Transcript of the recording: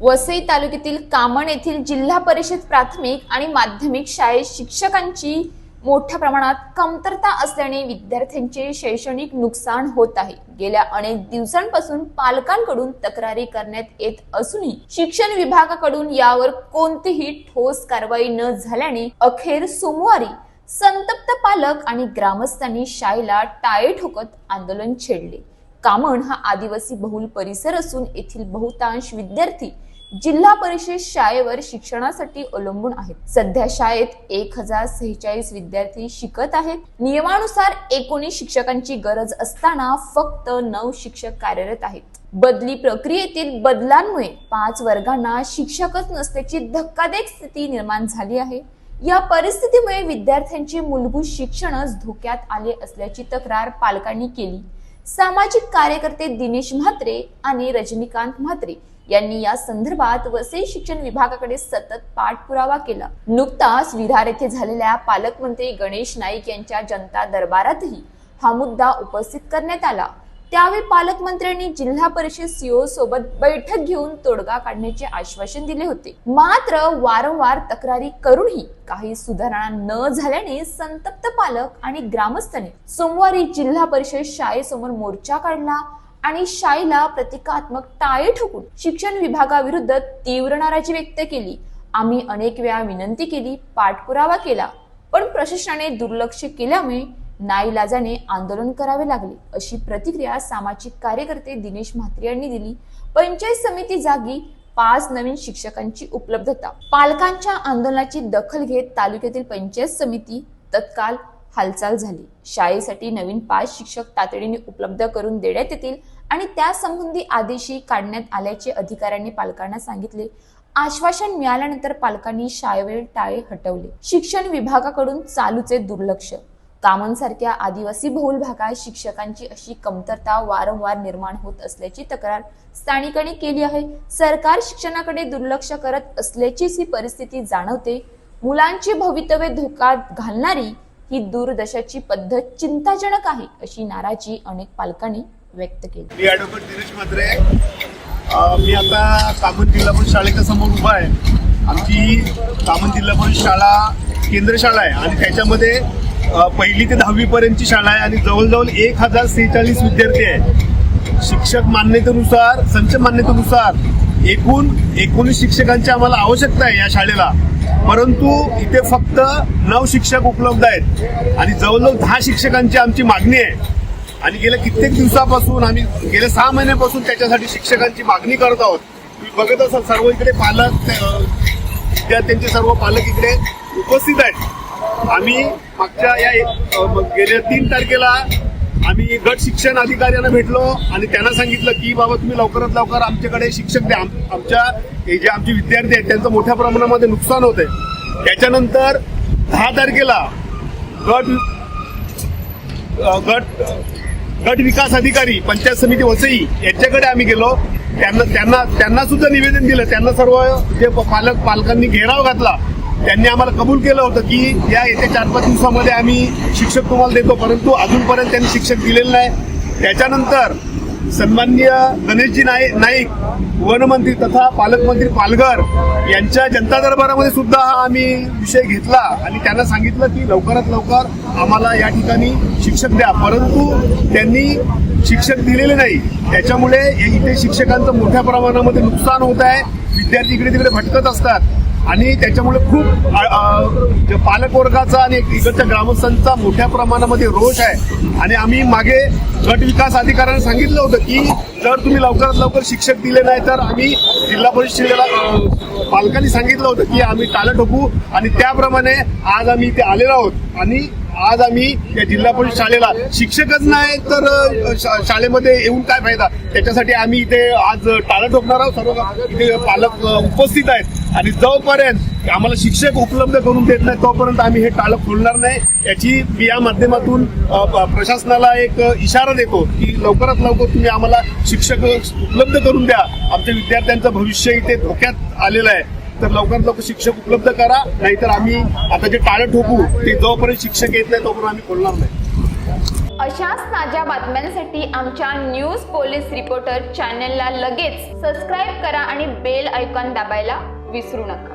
वसई तालुक्यातील कामण येथील जिल्हा परिषद प्राथमिक आणि माध्यमिक शाळेत शिक्षकांची मोठ्या प्रमाणात कमतरता असल्याने विद्यार्थ्यांचे शैक्षणिक नुकसान होत आहे. गेल्या अनेक दिवसांपासून पालकांकडून तक्रारी करण्यात येत असूनही शिक्षण विभागाकडून यावर कोणतीही ठोस कारवाई न झाल्याने अखेर सोमवारी संतप्त पालक आणि ग्रामस्थांनी शाळेला टाळे ठोकत आंदोलन छेडले. कामण हा आदिवासी बहुल परिसर असून येथील बहुतांश विद्यार्थी जिल्हा परिषद शाळेवर शिक्षणासाठी अवलंबून आहेत. सध्या शाळेत एक हजार सेहेचाळीस विद्यार्थी शिकत आहेत. नियमानुसार एकोणीस शिक्षकांची गरज असताना फक्त नऊ शिक्षक कार्यरत आहेत. बदली प्रक्रियेतील बदलांमुळे पाच वर्गांना शिक्षकच नसल्याची धक्कादायक स्थिती निर्माण झाली आहे. या परिस्थितीमुळे विद्यार्थ्यांचे मूलभूत शिक्षणच धोक्यात आले असल्याची तक्रार पालकांनी केली. सामाजिक कार्यकर्ते दिनेश म्हात्रे आणि रजनीकांत म्हात्रे यांनी या संदर्भात वसई शिक्षण विभागाकडे सतत पाठपुरावा केला. नुकताच विरार येथे झालेल्या पालकमंत्री गणेश नाईक यांच्या जनता दरबारातही हा मुद्दा उपस्थित करण्यात आला. त्यावेळी पालकमंत्र्यांनी जिल्हा परिषद सीओ सोबत बैठक घेऊन तोडगा काढण्याचे आश्वासन दिले होते. मात्र वारंवार तक्रारी करूनही काही सुधारणा न झाल्याने संतप्त पालक आणि ग्रामस्थांनी सोमवारी जिल्हा परिषद शाळेसमोर मोर्चा काढला आणि शाळेला प्रतिकात्मक टाळे ठोकून शिक्षण विभागाविरुद्ध तीव्र नाराजी व्यक्त केली. आम्ही अनेक वेळा विनंती केली पाठपुरावा केला पण प्रशासनाने दुर्लक्ष केल्यामुळे नाईलाजाने आंदोलन करावे लागले अशी प्रतिक्रिया सामाजिक कार्यकर्ते दिनेश म्हात्रे यांनी दिली. पंचायत समिती जागी पाच नवीन शिक्षकांची उपलब्धता. पालकांच्या आंदोलनाची दखल घेत तालुक्यातील पंचायत समिती तत्काल हालचाल झाली. शाळेसाठी नवीन पाच शिक्षक तातडीने उपलब्ध करून देण्यात येतील आणि त्यासंबंधी आदेशही काढण्यात आल्याचे अधिकाऱ्यांनी पालकांना सांगितले. आश्वासन मिळाल्यानंतर पालकांनी शाळेवरील टाळे हटवले. शिक्षण विभागाकडून चालूचे दुर्लक्ष कामांसारख्या आदिवासी बहुल भागात शिक्षकांची अशी कमतरता वारंवार निर्माण होत असल्याची तक्रार स्थानिकांनी केली आहे. सरकार शिक्षणाकडे दुर्लक्ष करत असल्याचीच ही परिस्थिती जाणवते. मुलांचे भवितव्य धोक्यात घालणारी ही दूरदशाची पद्धत चिंताजनक आहे अशी नाराजी अनेक पालकांनी व्यक्त केली. मी ॲडव्होकेट दिनेश म्हात्रे मी आता कामन जिल्हा परिषद शाळेच्या समोर उभा आहे. आमची कामन जिल्हा परिषद शाळा केंद्र शाळा आहे आणि त्याच्यामध्ये पहिली ते दहावी पर्यंतची शाळा आहे आणि जवळजवळ एक हजार सेहेचाळीस विद्यार्थी आहे. शिक्षक मान्यतेनुसार संच मान्यतेनुसार एकूण एकोणीस शिक्षकांची आम्हाला आवश्यकता आहे या शाळेला. परंतु इथे फक्त नऊ शिक्षक उपलब्ध आहेत आणि जवळजवळ दहा शिक्षकांची आमची मागणी आहे. आणि गेल्या कित्येक दिवसापासून आम्ही गेल्या सहा महिन्यापासून त्याच्यासाठी शिक्षकांची मागणी करत आहोत. तुम्ही बघत असाल सर्व इकडे पालक त्या त्यांचे सर्व पालक इकडे उपस्थित आहेत. आम्ही मागच्या या एक- गेल्या तीन तारखेला आम्ही गट शिक्षण अधिकाऱ्यांना भेटलो आणि त्यांना सांगितलं की बाबा तुम्ही लवकरात लवकर आमच्याकडे शिक्षक द्या. आम- आमच्या हे जे आमचे विद्यार्थी आहेत त्यांचं मोठ्या प्रमाणामध्ये नुकसान होत आहे त्याच्यानंतर दहा तारखेला गट गट गट विकास अधिकारी पंचायत समिती वसई यांच्याकडे आम्ही गेलो. त्यांना त्यांना त्यांना सुद्धा निवेदन दिलं. त्यांना सर्व जे पालक पालकांनी घेराव घातला. त्यांनी आम्हाला कबूल केलं होतं की या येत्या चार पाच दिवसामध्ये आम्ही शिक्षक तुम्हाला देतो परंतु अजूनपर्यंत त्यांनी शिक्षक दिलेलं नाही. त्याच्यानंतर सन्माननीय गणेशजी नाईक नाईक वनमंत्री तथा पालकमंत्री पालघर यांच्या जनता दरबारामध्ये सुद्धा हा आम्ही विषय घेतला आणि त्यांना सांगितलं की लवकरात लवकर आम्हाला या ठिकाणी शिक्षक द्या. परंतु त्यांनी शिक्षक दिलेले नाही. त्याच्यामुळे इथे शिक्षकांचं मोठ्या प्रमाणामध्ये नुकसान होत आहे. विद्यार्थी इकडे तिकडे भटकत असतात. आणि त्याच्यामुळे खूप पालक वर्गाचा आणि इकडच्या ग्रामस्थांचा मोठ्या प्रमाणामध्ये रोष आहे. आणि आम्ही मागे गट विकास अधिकाऱ्यांना सांगितलं होतं की जर तुम्ही लवकरात लवकर शिक्षक दिले नाही तर आम्ही जिल्हा परिषद अ, पालकांनी सांगितलं होतं की आम्ही टाळं ठोकू. आणि त्याप्रमाणे आज आम्ही इथे आलेलो आहोत. आणि आज आम्ही या जिल्हा परिषद शाळेला शिक्षकच नाही तर शा- शाळेमध्ये येऊन काय फायदा? त्याच्यासाठी आम्ही इथे आज टाळं ठोकणार आहोत. सर्व इथे पालक उपस्थित आहेत. आणि जोपर्यंत आम्हाला शिक्षक उपलब्ध करून देत नाही तोपर्यंत आम्ही हे टाळं खोलणार नाही. याची मी या माध्यमातून प्रशासनाला एक इशारा देतो की लवकरात लवकर तुम्ही आम्हाला शिक्षक उपलब्ध करून द्या. आमच्या विद्यार्थ्यांचं भविष्य इथे धोक्यात आलेलं आहे. तर लवकरात लवकर शिक्षक उपलब्ध करा नाहीतर आम्ही आता जे टाळं ठोकू ते जोपर्यंत शिक्षक येत नाही तोपर्यंत आम्ही खोलणार नाही. अशाच ताज्या बातम्यांसाठी आमच्या न्यूज पोलीस रिपोर्टर चॅनेलला लगेच सबस्क्राईब करा आणि बेल ऐकॉन दाबायला विसरू नका.